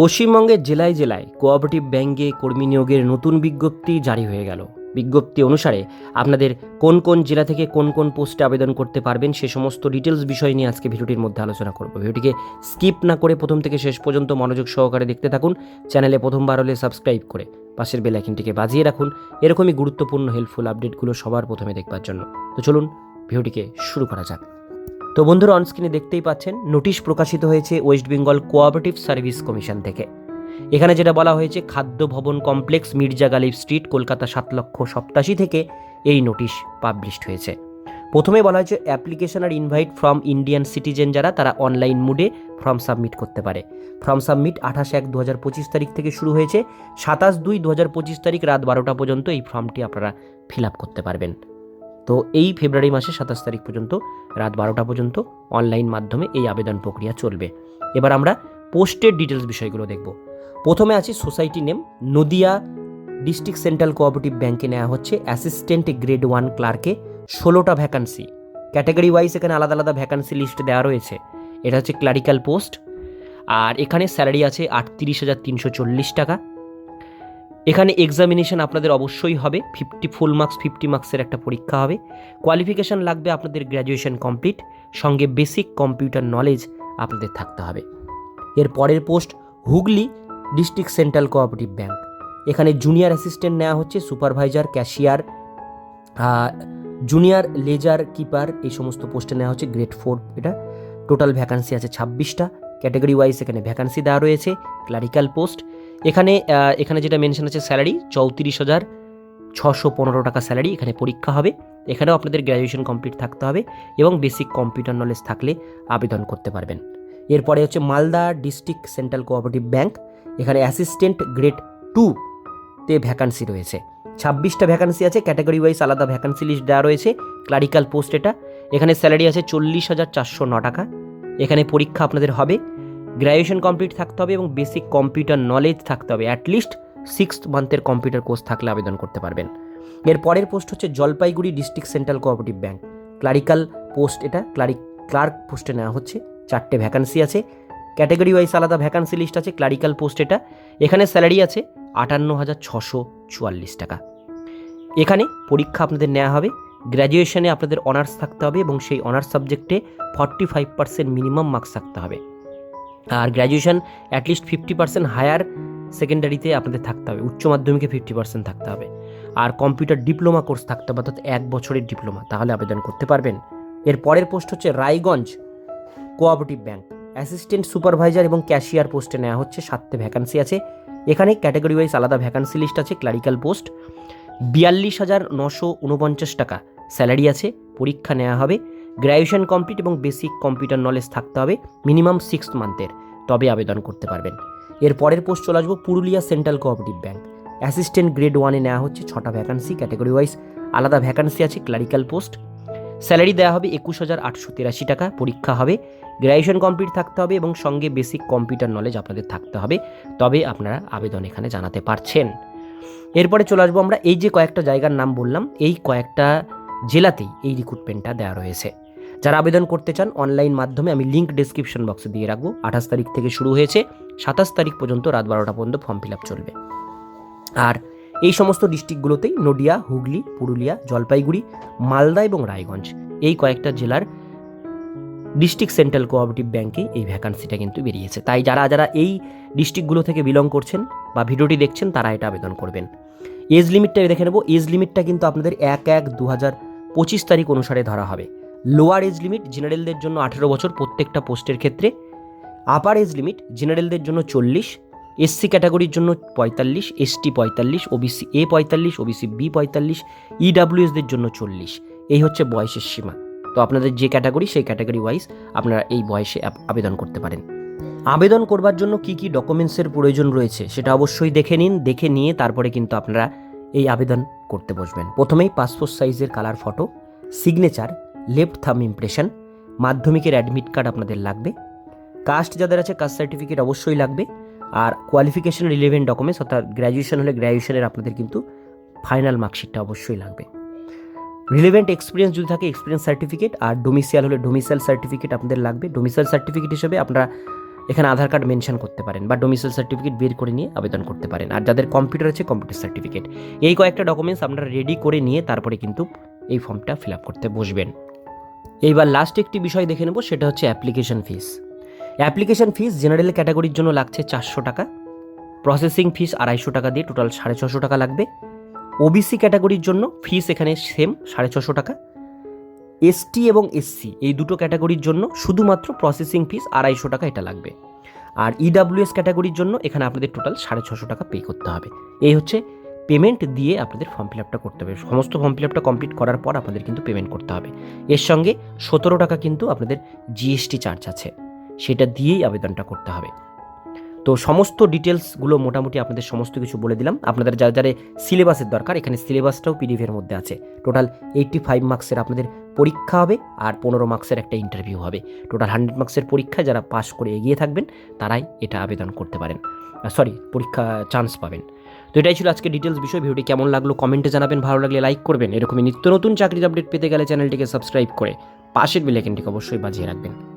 পশ্চিমবঙ্গের জেলায় জেলায় কোঅপারেটিভ ব্যাঙ্কে কর্মী নিয়োগের নতুন বিজ্ঞপ্তি জারি হয়ে গেল। বিজ্ঞপ্তি অনুসারে আপনাদের কোন কোন জেলা থেকে কোন কোন পোস্টে আবেদন করতে পারবেন সে সমস্ত ডিটেলস বিষয় নিয়ে আজকে ভিডিওটির মধ্যে আলোচনা করব। ভিডিওটিকে স্কিপ না করে প্রথম থেকে শেষ পর্যন্ত মনোযোগ সহকারে দেখতে থাকুন। চ্যানেলে প্রথমবার হলে সাবস্ক্রাইব করে পাশের বেল আইকনটিকে বাজিয়ে রাখুন। এরকমই গুরুত্বপূর্ণ হেল্পফুল আপডেটগুলো সবার প্রথমে দেখবার জন্য। তো চলুন ভিডিওটিকে শুরু করা যাক। তো বন্ধুরা অনস্ক্রিনে দেখতেই পাচ্ছেন, নোটিশ প্রকাশিত হয়েছে West Bengal cooperative service commission থেকে। এখানে যেটা বলা হয়েছে, খাদ্য ভবন কমপ্লেক্স মির্জা গালিব স্ট্রিট, কলকাতা সাত লক্ষ সপ্তাশি থেকে এই নোটিশ পাবলিশড হয়েছে। প্রথমে বলা হয়েছে অ্যাপ্লিকেশন আর ইনভাইট ফ্রম ইন্ডিয়ান সিটিজেন যারা, তারা অনলাইন মুডে ফর্ম সাবমিট করতে পারে। ফর্ম সাবমিট আঠাশ এক দু হাজার পঁচিশ তারিখ থেকে শুরু হয়েছে। সাতাশ দুই দু হাজার পঁচিশ তারিখ রাত বারোটা পর্যন্ত এই ফর্মটি আপনারা ফিল আপ করতে পারবেন। তো এই ফেব্রুয়ারি মাসে সাতাশ তারিখ পর্যন্ত, রাত বারোটা পর্যন্ত অনলাইন মাধ্যমে এই আবেদন প্রক্রিয়া চলবে। এবার আমরা পোস্টের ডিটেলস বিষয়গুলো দেখব। প্রথমে আছে society name Nadia district central cooperative ব্যাংকে নেওয়া হচ্ছে অ্যাসিস্ট্যান্ট গ্রেড ওয়ান ক্লার্কে ষোলোটা ভ্যাকান্সি ক্যাটাগরি ওয়াইজ এখানে আলাদা আলাদা ভ্যাকান্সি লিস্ট দেওয়া রয়েছে। এটা হচ্ছে ক্লারিক্যাল পোস্ট আর এখানে স্যালারি আছে আটত্রিশ হাজার তিনশো চল্লিশ টাকা। এখানে এক্সামিনেশন আপনাদের অবশ্যই হবে। ফিফটি ফুল মার্কস ফিফটি মার্কসের একটা পরীক্ষা হবে। কোয়ালিফিকেশান লাগবে আপনাদের গ্র্যাজুয়েশন কমপ্লিট সঙ্গে বেসিক কম্পিউটার নলেজ আপনাদের থাকতে হবে। এর পরের post Hooghly district central cooperative bank এখানে জুনিয়র অ্যাসিস্ট্যান্ট নেওয়া হচ্ছে supervisor cashier junior ledger keeper এই সমস্ত পোস্টে নেওয়া হচ্ছে গ্রেড ফোর এটা। টোটাল ভ্যাকান্সি আছে ছাব্বিশটা। ক্যাটাগরি ওয়াইজ এখানে ভ্যাকান্সি দেওয়া রয়েছে, ক্লারিক্যাল পোস্ট। এখানে এখানে যেটা মেনশন আছে স্যালারি, চৌত্রিশ হাজার ছশো পনেরো টাকা স্যালারি এখানে পরীক্ষা হবে। এখানেও আপনাদের গ্র্যাজুয়েশন কমপ্লিট থাকতে হবে এবং বেসিক কম্পিউটার নলেজ থাকলে আবেদন করতে পারবেন। এরপরে হচ্ছে Malda district central cooperative bank, এখানে অ্যাসিস্ট্যান্ট গ্রেড টু তে ভ্যাকান্সি রয়েছে। ছাব্বিশটা ভ্যাকান্সি আছে, ক্যাটাগরি ওয়াইজ আলাদা ভ্যাকান্সি লিস্ট দেওয়া রয়েছে, ক্লারিক্যাল পোস্ট এটা। এখানে স্যালারি আছে চল্লিশ হাজার চারশো ন টাকা। এখানে পরীক্ষা আপনাদের হবে। গ্র্যাজুয়েশন কমপ্লিট থাকতে হবে এবং বেসিক কম্পিউটার নলেজ থাকতে হবে। অ্যাটলিস্ট সিক্স মান্থের কম্পিউটার কোর্স থাকলে আবেদন করতে পারবেন। এর পরের পোস্ট হচ্ছে Jalpaiguri district central cooperative bank clerical post এটা। ক্লারিক ক্লার্ক পোস্টে নেওয়া হচ্ছে। চারটে ভ্যাকান্সি আছে। ক্যাটাগরি ওয়াইজ আলাদা ভ্যাকান্সি লিস্ট আছে। ক্লারিক্যাল পোস্ট এটা। এখানে স্যালারি আছে আটান্ন হাজার ছশো চুয়াল্লিশ টাকা। এখানে পরীক্ষা আপনাদের নেওয়া হবে। গ্র্যাজুয়েশনে আপনাদের অনার্স থাকতে হবে এবং সেই অনার্স সাবজেক্টে forty five percent minimum marks থাকতে হবে। আর graduation at least fifty percent higher সেকেন্ডারিতে আপনাদের থাকতে হবে। উচ্চ মাধ্যমিকে ফিফটি পার্সেন্ট থাকতে হবে। আর কম্পিউটার ডিপ্লোমা কোর্স থাকতে হবে, অর্থাৎ এক বছরের ডিপ্লোমা তাহলে আবেদন করতে পারবেন। এর পরের পোস্ট হচ্ছে Raiganj cooperative bank assistant supervisor এবং ক্যাশিয়ার পোস্টে নেওয়া হচ্ছে, সাতটে ভ্যাকান্সি আছে। এখানে ক্যাটাগরি ওয়াইজ আলাদা ভ্যাকান্সি লিস্ট আছে ক্লারিক্যাল পোস্ট বিয়াল্লিশ হাজার নশো উনপঞ্চাশ টাকা। স্যালারি আছে, পরীক্ষা নেওয়া হবে, গ্র্যাজুয়েশন কমপ্লিট এবং বেসিক কম্পিউটার নলেজ থাকতে হবে, মিনিমাম সিক্স মান্থের, তবে আবেদন করতে পারবেন। এর পরের পোস্ট চলে আসব, Purulia central cooperative bank assistant grade ওয়ানে নেওয়া হচ্ছে ছটা ভ্যাকান্সি, ক্যাটাগরি ওয়াইজ আলাদা ভ্যাকান্সি আছে, ক্লারিক্যাল পোস্ট। স্যালারি দেওয়া হবে একুশ হাজার আটশো তিরাশি টাকা, পরীক্ষা হবে, গ্র্যাজুয়েশন কমপ্লিট থাকতে হবে এবং সঙ্গে বেসিক কম্পিউটার নলেজ আপনাদের থাকতে হবে, তবে আপনারা আবেদন এখানে জানাতে পারছেন। এরপরে চলে আসব আমরা এই যে কয়েকটা জায়গার নাম বললাম, এই কয়েকটা জেলাতেই এই রিক্রুটমেন্টটা দেওয়া রয়েছে। যারা আবেদন করতে চান অনলাইন মাধ্যমে আমি লিঙ্ক ডিসক্রিপশন বক্সে দিয়ে রাখব। আঠাশ তারিখ থেকে শুরু হয়েছে, সাতাশ তারিখ পর্যন্ত রাত বারোটা পর্যন্ত ফর্ম ফিল আপ চলবে। আর এই সমস্ত ডিস্ট্রিক্টগুলোতেই নদিয়া, হুগলি, পুরুলিয়া, জলপাইগুড়ি, মালদা এবং রায়গঞ্জ এই কয়েকটা জেলার ডিস্ট্রিক্ট সেন্ট্রাল কোঅপারেটিভ ব্যাংকে এই ভ্যাকান্সিটা কিন্তু বেরিয়েছে। তাই যারা যারা এই ডিস্ট্রিক্টগুলো থেকে বিলং করছেন বা ভিডিওটি দেখছেন, তারা এটা আবেদন করবেন। এজ লিমিটটা দেখে নেব। এজ লিমিটটা কিন্তু আপনাদের এক এক দু হাজার পঁচিশ তারিখ অনুসারে ধরা হবে। লোয়ার এজ লিমিট জেনারেলদের জন্য আঠেরো বছর প্রত্যেকটা পোস্টের ক্ষেত্রে। আপার এজ লিমিট জেনারেলদের জন্য চল্লিশ, এসসি ক্যাটাগরির জন্য পঁয়তাল্লিশ, এসটি পঁয়তাল্লিশ, ওবিসি এ পঁয়তাল্লিশ, ওবিসি বি পঁয়তাল্লিশ, ইডাব্লিউএসদের জন্য চল্লিশ। এই হচ্ছে বয়সের সীমা। তো আপনাদের যে ক্যাটাগরি সেই ক্যাটাগরি ওয়াইজ আপনারা এই বয়সে আবেদন করতে পারেন। আবেদন করবার জন্য কি কি ডকুমেন্টসের প্রয়োজন রয়েছে সেটা অবশ্যই দেখে নিন, দেখে নিয়ে তারপরে কিন্তু আপনারা এই আবেদন করতে বসবেন। প্রথমেই পাসপোর্ট সাইজের colour photo signature left thumb impression মাধ্যমিকের অ্যাডমিট কার্ড আপনাদের লাগবে কাস্ট যাদের আছে কাস্ট সার্টিফিকেট অবশ্যই লাগবে, আর কোয়ালিফিকেশন রিলেভেন্ট ডকুমেন্টস অর্থাৎ গ্র্যাজুয়েশন হলে গ্র্যাজুয়েশনের আপনাদের কিন্তু ফাইনাল মার্কশিটটা অবশ্যই লাগবে। রিলেভেন্ট এক্সপিরিয়েন্স যদি থাকে এক্সপিরিয়েন্স সার্টিফিকেট আর ডোমিসিয়াল হলে ডোমিসাইল সার্টিফিকেট আপনাদের লাগবে। ডোমিসাইল সার্টিফিকেট হিসেবে আপনারা এখানে আধার কার্ড মেনশন করতে পারেন বা ডোমিসাইল সার্টিফিকেট বের করে নিয়ে আবেদন করতে পারেন। আর যাদের কম্পিউটার আছে কম্পিউটার সার্টিফিকেট এই কয়েকটা ডকুমেন্টস আপনারা রেডি করে নিয়ে তারপরে কিন্তু এই ফর্মটা ফিল আপ করতে বসবেন। এইবার লাস্ট একটি বিষয় দেখে নেব, সেটা হচ্ছে application fees application fees general ক্যাটাগরির জন্য লাগছে চারশো টাকা। প্রসেসিং ফিস আড়াইশো টাকা দিয়ে টোটাল সাড়ে ছশো টাকা লাগবে। ওবিসি ক্যাটাগরির জন্য ফিস এখানে সেম সাড়ে ছশো টাকা। এসটি এবং এসসি এই দুটো ক্যাটাগরির জন্য শুধুমাত্র প্রসেসিং ফিস আড়াইশো টাকা এটা লাগবে। আর ইডাব্লিউএস ক্যাটাগরির জন্য এখানে আপনাদের টোটাল সাড়ে ছশো টাকা পে করতে হবে। এই হচ্ছে পেমেন্ট দিয়ে আপনাদের ফর্ম ফিল আপটা করতে হবে। সমস্ত ফর্ম ফিল আপটা কমপ্লিট করার পর আপনাদের কিন্তু পেমেন্ট করতে হবে। এর সঙ্গে সতেরো টাকা কিন্তু আপনাদের জিএসটি চার্জ আছে। সেটা দিয়েই আবেদনটা করতে হবে। তো সমস্ত ডিটেলসগুলো মোটামুটি আপনাদের সমস্ত কিছু বলে দিলাম। আপনাদের যারা যারা সিলেবাসের দরকার, এখানে সিলেবাসটাও পিডিএফের মধ্যে আছে। টোটাল এইটটি ফাইভ মার্কসের আপনাদের পরীক্ষা হবে আর পনেরো মার্কসের একটা ইন্টারভিউ হবে। টোটাল হান্ড্রেড মার্কসের পরীক্ষায় যারা পাস করে এগিয়ে থাকবেন, তারাই এটা আবেদন করতে পারেন। সরি পরীক্ষা চান্স পাবেন। তো এটাই ছিল আজকে ডিটেলস বিষয়। ভিডিওটি কেমন লাগল কমেন্টে জানাবেন। ভালো লাগলে লাইক করবেন। এরকমই নিত্য নতুন চাকরির আপডেট পেতে গেলে চ্যানেলটিকে সাবস্ক্রাইব করে পাশের বেলাইকেনটিকে অবশ্যই বাজিয়ে রাখবেন।